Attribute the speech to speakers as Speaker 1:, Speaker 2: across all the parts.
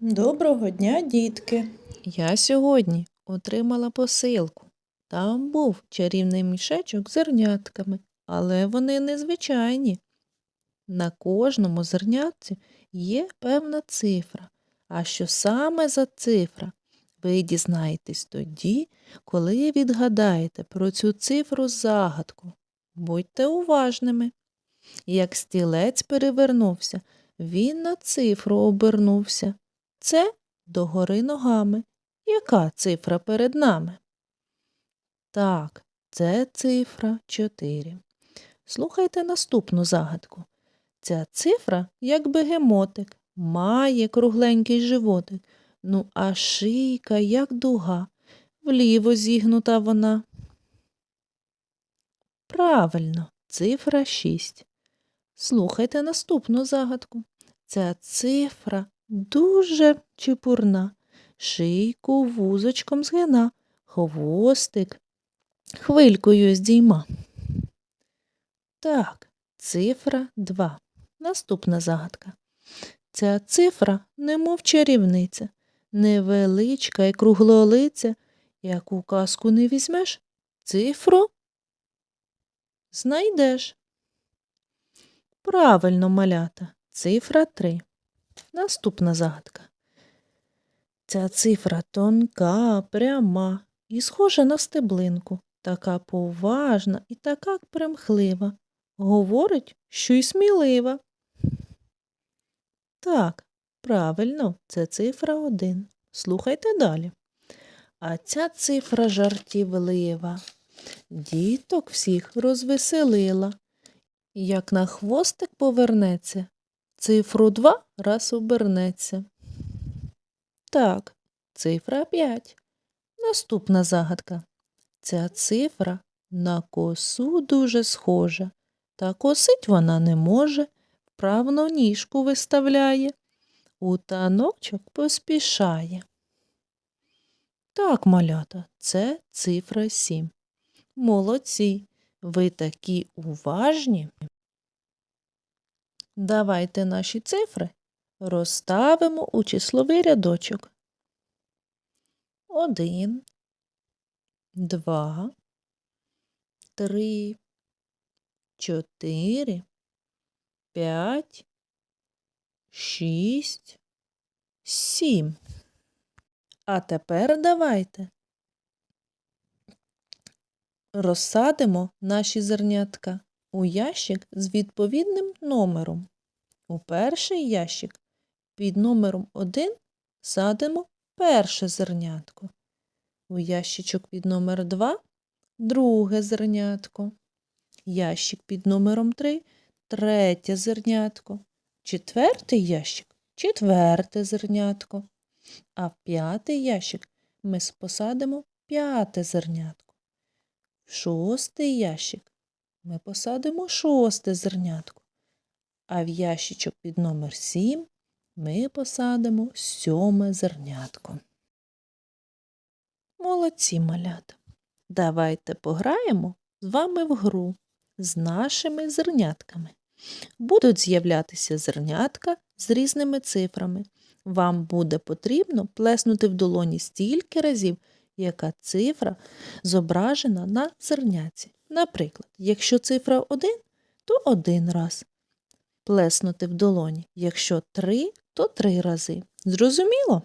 Speaker 1: Доброго дня, дітки!
Speaker 2: Я сьогодні отримала посилку. Там був чарівний мішечок з зернятками, але вони незвичайні. На кожному зернятці є певна цифра. А що саме за цифра? Ви дізнаєтесь тоді, коли відгадаєте про цю цифру загадку. Будьте уважними. Як стілець перевернувся, він на цифру обернувся. Це догори ногами. Яка цифра перед нами? Так, це цифра 4. Слухайте наступну загадку. Ця цифра, як бегемотик, має кругленький животик, ну а шийка, як дуга, вліво зігнута вона. Правильно, цифра 6. Слухайте наступну загадку. Ця цифра дуже чепурна, шийку вузочком згина, хвостик хвилькою здійма. Так, цифра 2. Наступна загадка. Ця цифра немов чарівниця, невеличка і круглолиця, як у казку не візьмеш, цифру знайдеш. Правильно, малята, цифра 3. Наступна загадка. Ця цифра тонка, пряма і схожа на стеблинку, така поважна і така примхлива. Говорить, що й смілива. Так, правильно, це цифра 1. Слухайте далі. А ця цифра жартівлива. Діток всіх розвеселила. Як на хвостик повернеться, цифру 2 раз обернеться. Так, цифра 5. Наступна загадка. Ця цифра на косу дуже схожа, та косить вона не може, вправно ніжку виставляє, у таночок поспішає. Так, малята, це цифра 7. Молодці, ви такі уважні. Давайте наші цифри розставимо у числовий рядочок. Один, два, три, чотири, п'ять, шість, сім. А тепер давайте розсадимо наші зернятка у ящик з відповідним номером. У перший ящик під номером 1 садимо перше зернятко. У ящичок під номер 2 друге зернятко. Ящик під номером 3 третє зернятко. Четвертий ящик четверте зернятко. А в п'ятий ящик ми посадимо п'яте зернятко. В шостий ящик ми посадимо шосте зернятко. А в ящичок під номер 7 ми посадимо сьоме зернятко. Молодці малята. Давайте пограємо з вами в гру з нашими зернятками. Будуть з'являтися зернятка з різними цифрами. Вам буде потрібно плеснути в долоні стільки разів, яка цифра зображена на зерняці. Наприклад, якщо цифра 1, то один раз плеснути в долоні. Якщо 3, то три рази. Зрозуміло?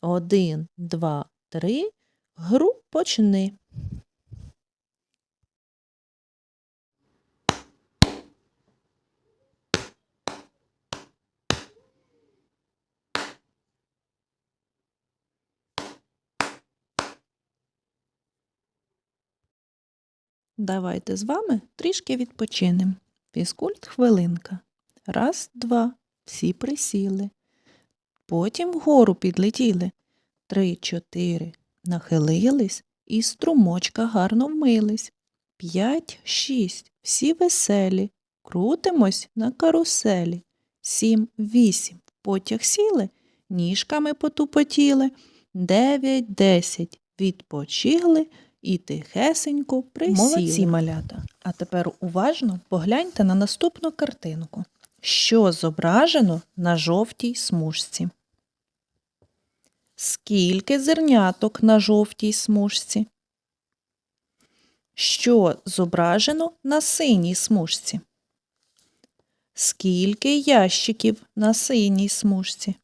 Speaker 2: Один, два, три. Гру почни. Давайте з вами трішки відпочинемо. Фізкульт хвилинка. Раз, два. Всі присіли. Потім вгору підлетіли. Три, чотири. Нахилились і струмочка гарно вмились. П'ять, шість. Всі веселі. Крутимось на каруселі. Сім, вісім. Потяг сіли, ніжками потупотіли. Дев'ять, десять. Відпочили і тихесенько присіли.
Speaker 1: Молодці,
Speaker 2: малята. А тепер уважно погляньте на наступну картинку. Що зображено на жовтій смужці? Скільки зерняток на жовтій смужці? Що зображено на синій смужці? Скільки ящиків на синій смужці?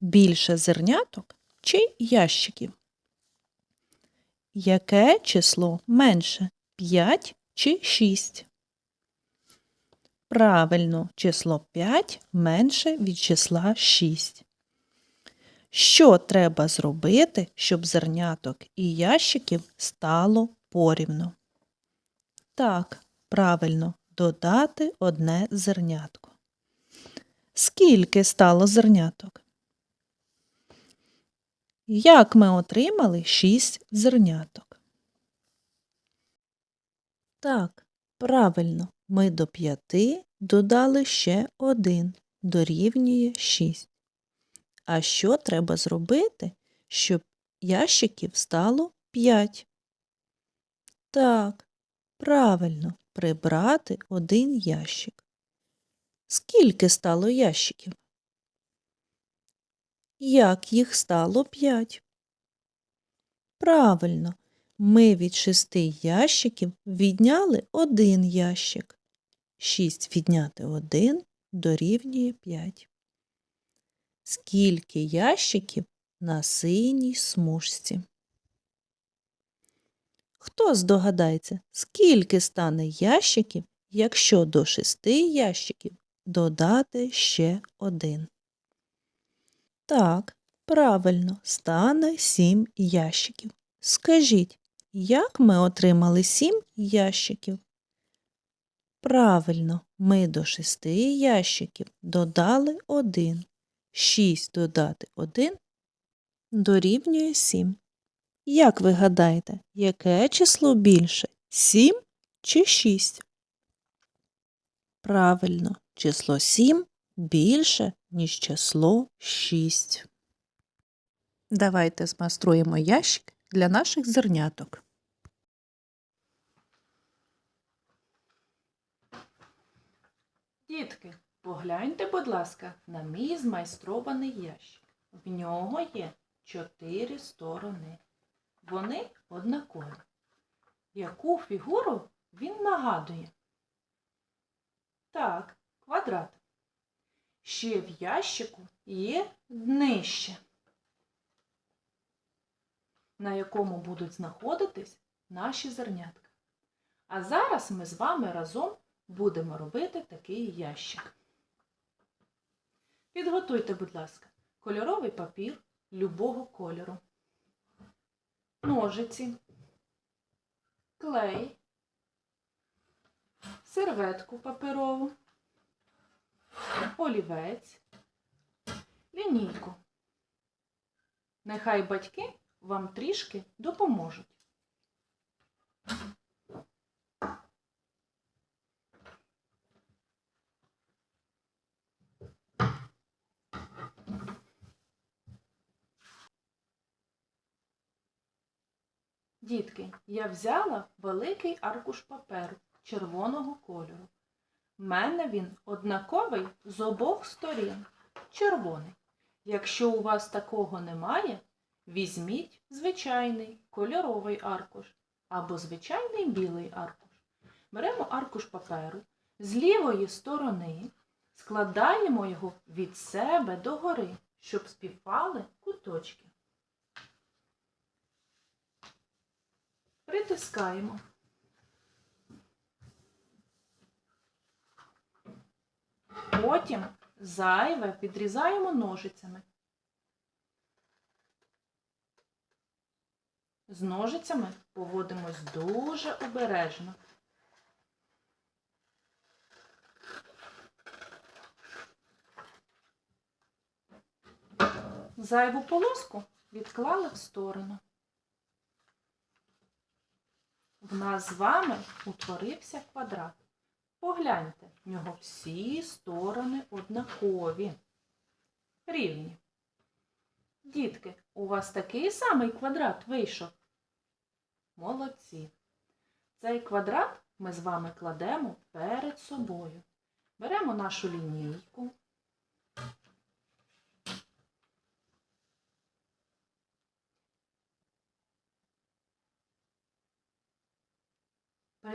Speaker 2: Більше зерняток чи ящиків? Яке число менше 5 чи 6? Правильно, число 5 менше від числа 6. Що треба зробити, щоб зерняток і ящиків стало порівну? Так, правильно, додати одне зернятко. Скільки стало зерняток? Як ми отримали 6 зерняток? Так, правильно, ми до 5 додали ще один, дорівнює 6. А що треба зробити, щоб ящиків стало 5? Так, правильно, прибрати один ящик. Скільки стало ящиків? Як їх стало 5? Правильно, ми від шести ящиків відняли один ящик. 6 відняти 1 дорівнює 5. Скільки ящиків на синій смужці? Хто здогадається, скільки стане ящиків, якщо до шести ящиків додати ще один? Так, правильно, стане сім ящиків. Скажіть, як ми отримали сім ящиків? Правильно, ми до шести ящиків додали один. 6 додати 1 дорівнює 7. Як ви гадаєте, яке число більше? 7 чи 6? Правильно, число 7 більше, ніж число 6. Давайте змайструємо ящик для наших зерняток.
Speaker 1: Дітки, погляньте, будь ласка, на мій змайстрований ящик. В нього є чотири сторони. Вони однакові. Яку фігуру він нагадує? Так, квадрат. Ще в ящику є днище, на якому будуть знаходитись наші зернятка. А зараз ми з вами разом будемо робити такий ящик. Підготуйте, будь ласка, кольоровий папір любого кольору, ножиці, клей, серветку паперову, олівець, лінійку. Нехай батьки вам трішки допоможуть. Дітки, я взяла великий аркуш паперу червоного кольору. В мене він однаковий з обох сторін. Червоний. Якщо у вас такого немає, візьміть звичайний кольоровий аркуш або звичайний білий аркуш. Беремо аркуш паперу з лівої сторони, складаємо його від себе догори, щоб співпали куточки. Притискаємо. Потім зайве підрізаємо ножицями. З ножицями поводимось дуже обережно. Зайву полоску відклали в сторону. В нас з вами утворився квадрат. Погляньте, в нього всі сторони однакові, рівні. Дітки, у вас такий самий квадрат вийшов? Молодці. Цей квадрат ми з вами кладемо перед собою. Беремо нашу лінійку.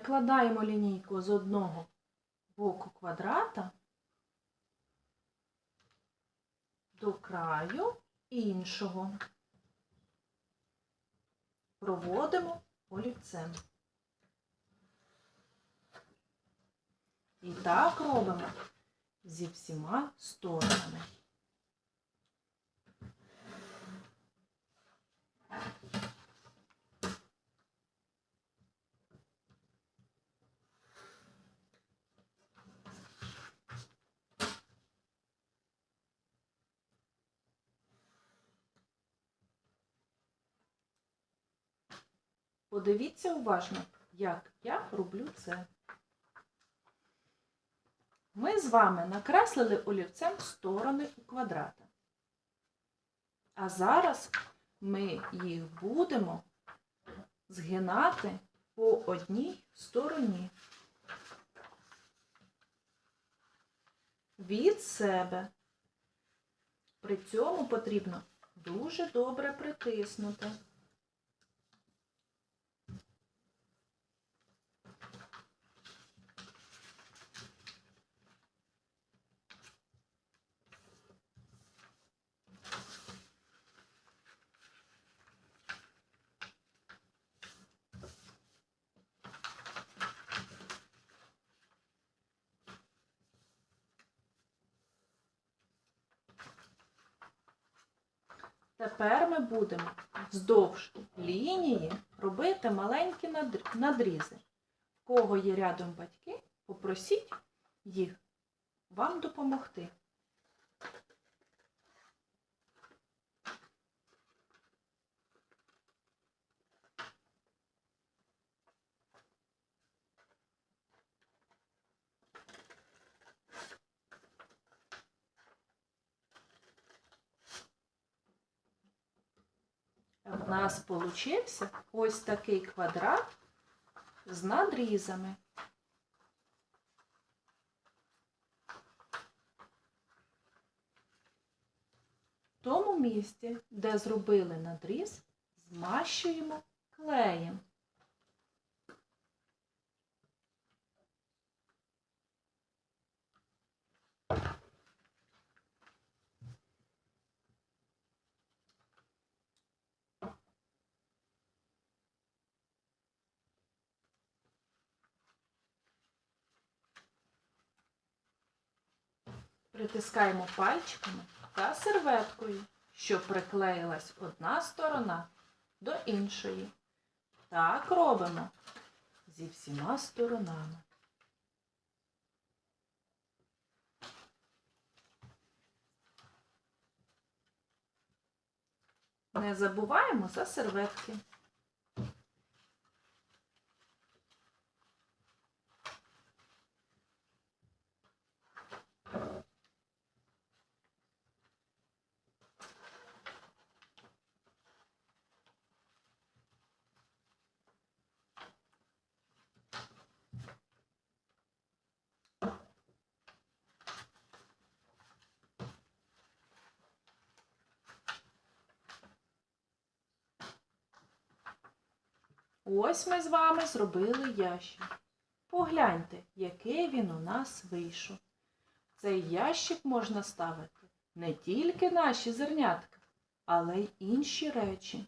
Speaker 1: Прикладаємо лінійку з одного боку квадрата до краю іншого. Проводимо олівцем. І так робимо зі всіма сторонами. Подивіться уважно, як я роблю це. Ми з вами накреслили олівцем сторони у квадрата. А зараз ми їх будемо згинати по одній стороні. Від себе. При цьому потрібно дуже добре притиснути. Тепер ми будемо вздовж лінії робити маленькі надрізи. В кого є рядом батьки, попросіть їх вам допомогти. В нас получився ось такий квадрат з надрізами. В тому місці, де зробили надріз, змащуємо клеєм. Притискаємо пальчиками та серветкою, щоб приклеїлась одна сторона до іншої. Так робимо зі всіма сторонами. Не забуваємо за серветки. Ось ми з вами зробили ящик. Погляньте, який він у нас вийшов. Цей ящик можна ставити не тільки наші зернятка, але й інші речі.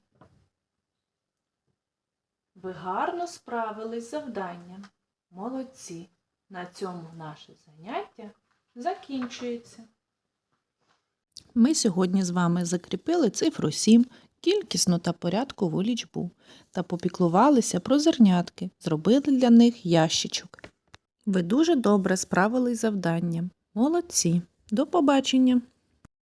Speaker 1: Ви гарно справились з завданням. Молодці. На цьому наше заняття закінчується.
Speaker 2: Ми сьогодні з вами закріпили цифру 7, кількісну та порядкову лічбу та попіклувалися про зернятки, зробили для них ящичок. Ви дуже добре справились завданням. Молодці! До побачення!